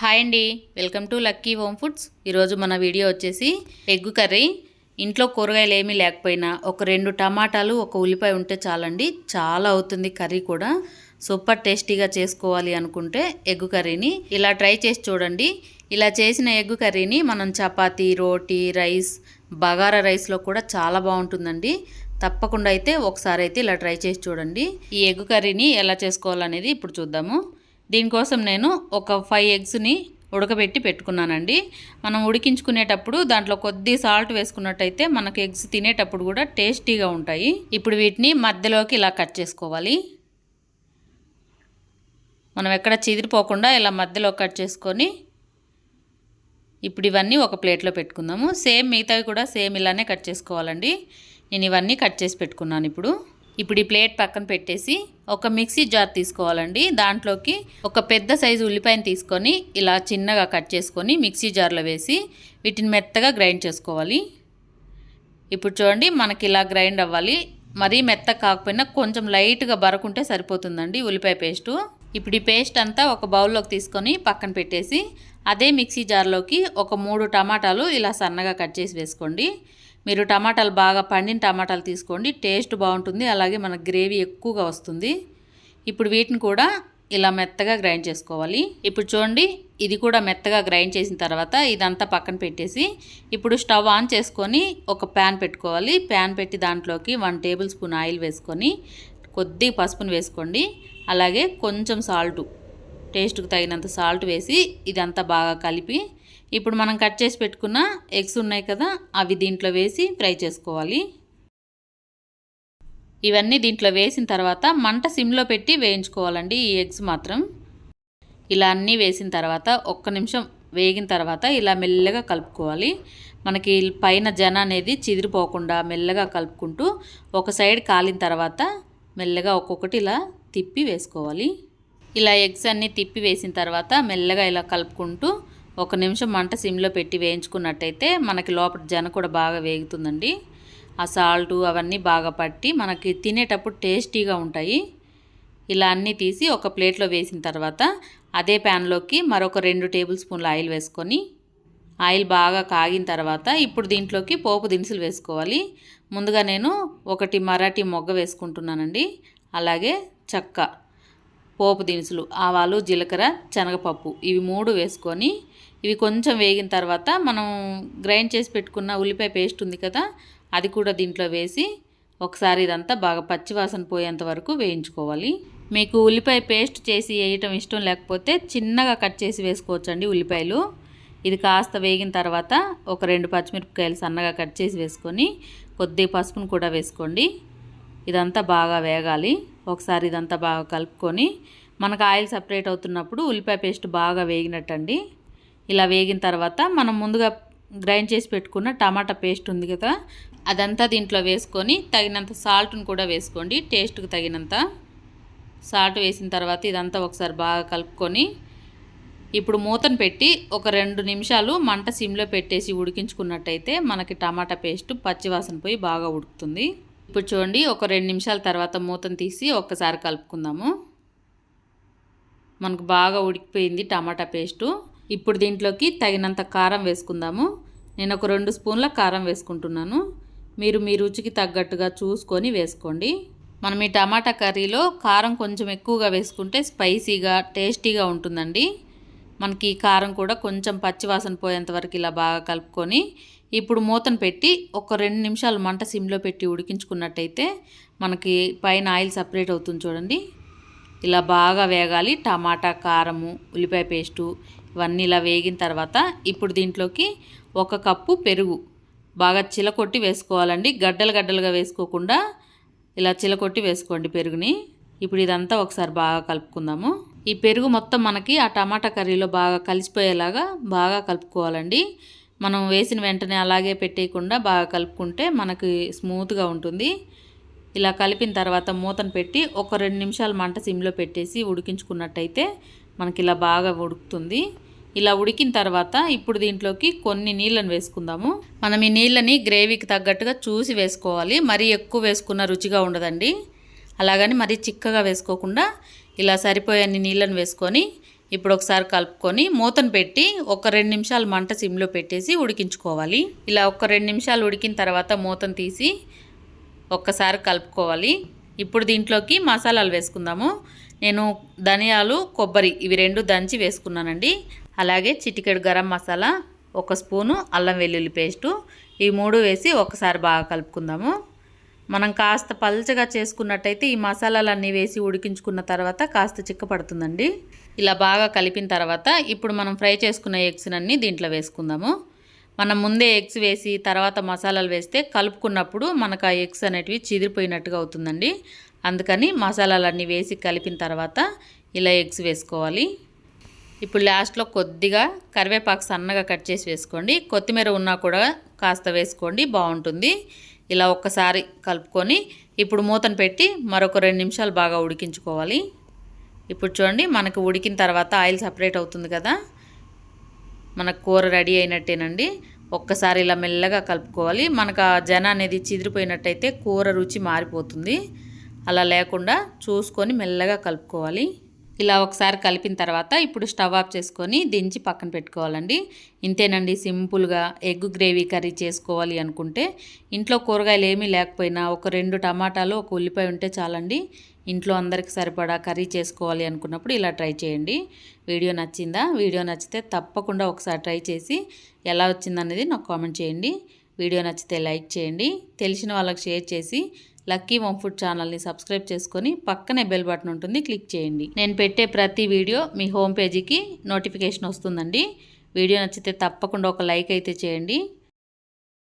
Hi అండి. Welcome to lucky home foods. ఈరోజు మన వీడియో వచ్చేసి ఎగ్ కర్రీ. ఇంట్లో కూరగాయలు ఏమీ లేకపోయినా ఒక రెండు టమాటాలు ఒక ఉల్లిపాయ ఉంటే చాలండి. చాలా అవుతుంది కర్రీ కూడా. సూపర్ టేస్టీగా చేసుకోవాలి అనుకుంటే ఎగ్ కర్రీని ఇలా ట్రై చేసి చూడండి. ఇలా చేసిన ఎగ్ కర్రీని మనం చపాతీ రోటీ రైస్ బగారా రైస్లో కూడా చాలా బాగుంటుందండి. తప్పకుండా అయితే ఒకసారి అయితే ఇలా ట్రై చేసి చూడండి. ఈ ఎగ్ కర్రీని ఎలా చేసుకోవాలనేది ఇప్పుడు చూద్దాము. దీనికోసం నేను ఒక ఫైవ్ ఎగ్స్ని ఉడకబెట్టి పెట్టుకున్నానండి. మనం ఉడికించుకునేటప్పుడు దాంట్లో కొద్ది సాల్ట్ వేసుకున్నట్టయితే మనకు ఎగ్స్ తినేటప్పుడు కూడా టేస్టీగా ఉంటాయి. ఇప్పుడు వీటిని మధ్యలోకి ఇలా కట్ చేసుకోవాలి. మనం ఎక్కడ చిదిరిపోకుండా ఇలా మధ్యలో కట్ చేసుకొని ఇప్పుడు ఇవన్నీ ఒక ప్లేట్లో పెట్టుకుందాము. సేమ్ మిగతావి కూడా సేమ్ ఇలానే కట్ చేసుకోవాలండి. నేను ఇవన్నీ కట్ చేసి పెట్టుకున్నాను ఇప్పుడు. ఇప్పుడు ఈ ప్లేట్ పక్కన పెట్టేసి ఒక మిక్సీ జార్ తీసుకోవాలండి. దాంట్లోకి ఒక పెద్ద సైజు ఉల్లిపాయను తీసుకొని ఇలా చిన్నగా కట్ చేసుకొని మిక్సీ జార్లో వేసి వీటిని మెత్తగా గ్రైండ్ చేసుకోవాలి. ఇప్పుడు చూడండి మనకి ఇలా గ్రైండ్ అవ్వాలి. మరీ మెత్త కాకపోయినా కొంచెం లైట్గా బరకుంటే సరిపోతుందండి ఉల్లిపాయ పేస్టు. ఇప్పుడు ఈ పేస్ట్ అంతా ఒక బౌల్లోకి తీసుకొని పక్కన పెట్టేసి అదే మిక్సీ జార్లోకి ఒక మూడు టమాటాలు ఇలా సన్నగా కట్ చేసి వేసుకోండి. మీరు టమాటాలు బాగా పండిన టమాటాలు తీసుకోండి టేస్ట్ బాగుంటుంది అలాగే మనకు గ్రేవీ ఎక్కువగా వస్తుంది. ఇప్పుడు వీటిని కూడా ఇలా మెత్తగా గ్రైండ్ చేసుకోవాలి. ఇప్పుడు చూడండి ఇది కూడా మెత్తగా గ్రైండ్ చేసిన తర్వాత ఇదంతా పక్కన పెట్టేసి ఇప్పుడు స్టవ్ ఆన్ చేసుకొని ఒక ప్యాన్ పెట్టుకోవాలి. ప్యాన్ పెట్టి దాంట్లోకి వన్ టేబుల్ స్పూన్ ఆయిల్ వేసుకొని కొద్దిగా పసుపును వేసుకోండి. అలాగే కొంచెం సాల్టు టేస్ట్కి తగినంత సాల్ట్ వేసి ఇదంతా బాగా కలిపి ఇప్పుడు మనం కట్ చేసి పెట్టుకున్న ఎగ్స్ ఉన్నాయి కదా అవి దీంట్లో వేసి ఫ్రై చేసుకోవాలి. ఇవన్నీ దీంట్లో వేసిన తర్వాత మంట సిమ్లో పెట్టి వేయించుకోవాలండి ఈ ఎగ్స్ మాత్రం. ఇలా అన్నీ వేసిన తర్వాత ఒక్క నిమిషం వేగిన తర్వాత ఇలా మెల్లగా కలుపుకోవాలి. మనకి పైన జన అనేది చిదిరిపోకుండా మెల్లగా కలుపుకుంటూ ఒక సైడ్ కాలిన తర్వాత మెల్లగా ఒక్కొక్కటి ఇలా తిప్పి వేసుకోవాలి. ఇలా ఎగ్స్ అన్నీ తిప్పి వేసిన తర్వాత మెల్లగా ఇలా కలుపుకుంటూ ఒక నిమిషం మంట సిమ్లో పెట్టి వేయించుకున్నట్టయితే మనకి లోపల జన కూడా బాగా వేగుతుందండి. ఆ సాల్ట్ అవన్నీ బాగా పట్టి మనకి తినేటప్పుడు టేస్టీగా ఉంటాయి. ఇలా అన్నీ తీసి ఒక ప్లేట్లో వేసిన తర్వాత అదే ప్యాన్లోకి మరొక రెండు టేబుల్ స్పూన్ల ఆయిల్ వేసుకొని ఆయిల్ బాగా కాగిన తర్వాత ఇప్పుడు దీంట్లోకి పోపు దినుసులు వేసుకోవాలి. ముందుగా నేను ఒకటి మరాఠీ మొగ్గ వేసుకుంటున్నానండి. అలాగే చక్క. పోపు దినుసులు ఆవాలు జీలకర్ర శనగపప్పు ఇవి మూడు వేసుకొని ఇవి కొంచెం వేగిన తర్వాత మనం గ్రైండ్ చేసి పెట్టుకున్న ఉల్లిపాయ పేస్ట్ ఉంది కదా అది కూడా దీంట్లో వేసి ఒకసారి ఇదంతా బాగా పచ్చివాసన పోయేంత వరకు వేయించుకోవాలి. మీకు ఉల్లిపాయ పేస్ట్ చేసి వేయటం ఇష్టం లేకపోతే చిన్నగా కట్ చేసి వేసుకోవచ్చండి ఉల్లిపాయలు. ఇది కాస్త వేగిన తర్వాత ఒక రెండు పచ్చిమిరపకాయలు సన్నగా కట్ చేసి వేసుకొని కొద్దిగా పసుపును కూడా వేసుకోండి. ఇదంతా బాగా వేగాలి. ఒకసారి ఇదంతా బాగా కలుపుకొని మనకు ఆయిల్ సపరేట్ అవుతున్నప్పుడు ఉల్లిపాయ పేస్ట్ బాగా వేగినట్టండి. ఇలా వేగిన తర్వాత మనం ముందుగా గ్రైండ్ చేసి పెట్టుకున్న టమాటా పేస్ట్ ఉంది కదా అదంతా దీంట్లో వేసుకొని తగినంత సాల్ట్ను కూడా వేసుకోండి టేస్ట్కి తగినంత. సాల్ట్ వేసిన తర్వాత ఇదంతా ఒకసారి బాగా కలుపుకొని ఇప్పుడు మూతను పెట్టి ఒక రెండు నిమిషాలు మంట సిమ్లో పెట్టేసి ఉడికించుకున్నట్టయితే మనకి టమాటా పేస్ట్ పచ్చివాసన పోయి బాగా ఉడుకుతుంది. ఇప్పుడు చూడండి ఒక రెండు నిమిషాల తర్వాత మూతను తీసి ఒక్కసారి కలుపుకుందాము. మనకు బాగా ఉడికిపోయింది టమాటా పేస్టు. ఇప్పుడు దీంట్లోకి తగినంత కారం వేసుకుందాము. నేను ఒక రెండు స్పూన్ల కారం వేసుకుంటున్నాను. మీరు మీ రుచికి తగ్గట్టుగా చూసుకొని వేసుకోండి. మనం ఈ టమాటా కర్రీలో కారం కొంచెం ఎక్కువగా వేసుకుంటే స్పైసీగా టేస్టీగా ఉంటుందండి. మనకి కారం కూడా కొంచెం పచ్చివాసన పోయేంత వరకు ఇలా బాగా కలుపుకొని ఇప్పుడు మూతను పెట్టి ఒక రెండు నిమిషాలు మంట సిమ్లో పెట్టి ఉడికించుకున్నట్టయితే మనకి పైన ఆయిల్ సపరేట్ అవుతుంది చూడండి. ఇలా బాగా వేగాలి. టమాటా కారము ఉల్లిపాయ పేస్టు ఇవన్నీ ఇలా వేగిన తర్వాత ఇప్పుడు దీంట్లోకి ఒక కప్పు పెరుగు బాగా చిలకొట్టి వేసుకోవాలండి. గడ్డలు గడ్డలుగా వేసుకోకుండా ఇలా చిలకొట్టి వేసుకోండి పెరుగుని. ఇప్పుడు ఇదంతా ఒకసారి బాగా కలుపుకుందాము. ఈ పెరుగు మొత్తం మనకి ఆ టమాటా కర్రీలో బాగా కలిసిపోయేలాగా బాగా కలుపుకోవాలండి. మనం వేసిన వెంటనే అలాగే పెట్టేయకుండా బాగా కలుపుకుంటే మనకి స్మూత్గా ఉంటుంది. ఇలా కలిపిన తర్వాత మూతను పెట్టి ఒక రెండు నిమిషాలు మంట సిమ్లో పెట్టేసి ఉడికించుకున్నట్టయితే మనకి ఇలా బాగా ఉడుకుతుంది. ఇలా ఉడికిన తర్వాత ఇప్పుడు దీంట్లోకి కొన్ని నీళ్ళని వేసుకుందాము. మనం ఈ నీళ్ళని గ్రేవీకి తగ్గట్టుగా చూసి వేసుకోవాలి. మరీ ఎక్కువ వేసుకున్న రుచిగా ఉండదండి. అలాగని మరీ చిక్కగా వేసుకోకుండా ఇలా సరిపోయే నీళ్ళను వేసుకొని ఇప్పుడు ఒకసారి కలుపుకొని మూతను పెట్టి ఒక రెండు నిమిషాలు మంట సిమ్లో పెట్టేసి ఉడికించుకోవాలి. ఇలా ఒక రెండు నిమిషాలు ఉడికిన తర్వాత మూతను తీసి ఒక్కసారి కలుపుకోవాలి. ఇప్పుడు దీంట్లోకి మసాలాలు వేసుకుందాము. నేను ధనియాలు కొబ్బరి ఇవి రెండు దంచి వేసుకున్నానండి. అలాగే చిటికెడు గరం మసాలా ఒక స్పూను అల్లం వెల్లుల్లి పేస్టు ఈ మూడు వేసి ఒకసారి బాగా కలుపుకుందాము. మనం కాస్త పల్చగా చేసుకున్నట్టయితే ఈ మసాలాలన్నీ వేసి ఉడికించుకున్న తర్వాత కాస్త చిక్కపడుతుందండి. ఇలా బాగా కలిపిన తర్వాత ఇప్పుడు మనం ఫ్రై చేసుకున్న ఎగ్స్ అన్నీ దీంట్లో వేసుకుందాము. మనం ముందే ఎగ్స్ వేసి తర్వాత మసాలాలు వేస్తే కలుపుకున్నప్పుడు మనకు ఆ ఎగ్స్ అనేటివి చిదిరిపోయినట్టుగా అవుతుందండి. అందుకని మసాలాలన్నీ వేసి కలిపిన తర్వాత ఇలా ఎగ్స్ వేసుకోవాలి. ఇప్పుడు లాస్ట్లో కొద్దిగా కరివేపాకు సన్నగా కట్ చేసి వేసుకోండి. కొత్తిమీర ఉన్నా కూడా కాస్త వేసుకోండి బాగుంటుంది. ఇలా ఒక్కసారి కలుపుకొని ఇప్పుడు మూతను పెట్టి మరొక రెండు నిమిషాలు బాగా ఉడికించుకోవాలి. ఇప్పుడు చూడండి మనకు ఉడికిన తర్వాత ఆయిల్ సపరేట్ అవుతుంది కదా. మనకు కూర రెడీ అయినట్టేనండి. ఒక్కసారి ఇలా మెల్లగా కలుపుకోవాలి. మనకు ఆ జన అనేది చిదిరిపోయినట్టయితే కూర రుచి మారిపోతుంది. అలా లేకుండా చూసుకొని మెల్లగా కలుపుకోవాలి. ఇలా ఒకసారి కలిపిన తర్వాత ఇప్పుడు స్టవ్ ఆఫ్ చేసుకొని దించి పక్కన పెట్టుకోవాలండి. ఇంతేనండి సింపుల్గా ఎగ్ గ్రేవీ కర్రీ చేసుకోవాలి అనుకుంటే ఇంట్లో కూరగాయలు ఏమీ లేకపోయినా ఒక రెండు టమాటాలు ఒక ఉల్లిపాయ ఉంటే చాలండి. ఇంట్లో అందరికి సరిపడా కర్రీ చేసుకోవాలి అనుకున్నప్పుడు ఇలా ట్రై చేయండి. వీడియో నచ్చిందా? వీడియో నచ్చితే తప్పకుండా ఒకసారి ట్రై చేసి ఎలా వచ్చిందనేది నాకు కామెంట్ చేయండి. వీడియో నచ్చితే లైక్ చేయండి. తెలిసిన వాళ్ళకి షేర్ చేసి లక్కీ వం ఫుడ్ ఛానల్ని సబ్స్క్రైబ్ చేసుకొని పక్కనే బెల్ బటన్ ఉంటుంది క్లిక్ చేయండి. నేను పెట్టే ప్రతి వీడియో మీ హోమ్ పేజీకి నోటిఫికేషన్ వస్తుందండి. వీడియో నచ్చితే తప్పకుండా ఒక లైక్ అయితే చేయండి.